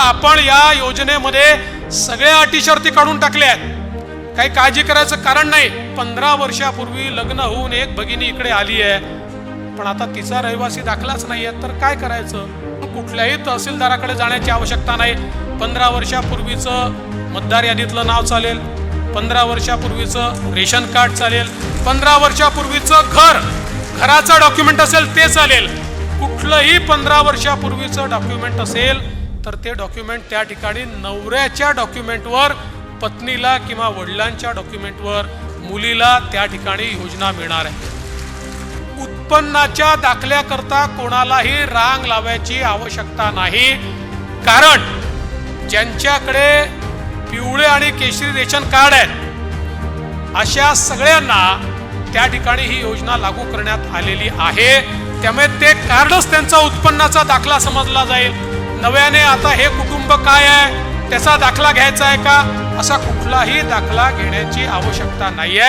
आता आपण या योजनेमध्ये सगळ्या अटी शर्ती काढून टाकल्या आहेत. काही काळजी करायचं कारण नाही. पंधरा वर्षापूर्वी लग्न होऊन एक भगिनी इकडे आली आहे. पण आता तिचा रहिवासी दाखलाच नाही आहे. तर काय करायचं? कुठल्याही तहसीलदाराकडे जाण्याची आवश्यकता नाही. पंधरा वर्षापूर्वीचं मतदार यादीतलं नाव चालेल. पंधरा वर्षापूर्वीचं रेशन कार्ड चालेल. पंधरा वर्षापूर्वीचं घर. घराचं डॉक्युमेंट असेल ते चालेल. कुठलंही पंधरा वर्षापूर्वीचं डॉक्युमेंट असेल तर ते डॉक्युमेंट त्या ठिकाणी नवऱ्याच्या डॉक्युमेंटवर पत्नीला किंवा वडिलांच्या डॉक्युमेंटवर मुलीला त्या ठिकाणी योजना मिळणार आहे. उत्पन्नाच्या दाखल्याकरता कोणालाही रांग लावायची आवश्यकता नाही. कारण ज्यांच्याकडे पिवळे आणि केशरी रेशन कार्ड आहेत अशा सगळ्यांना त्या ठिकाणी ही योजना लागू करण्यात आलेली आहे. त्यामुळे ते कार्डच त्यांचा उत्पन्नाचा दाखला समजला जाईल. नव्याने आता हे कुटुंब काय आहे? त्याचा दाखला घ्यायचा आहे का? असा कुठलाही दाखला घेण्याची आवश्यकता नाही आहे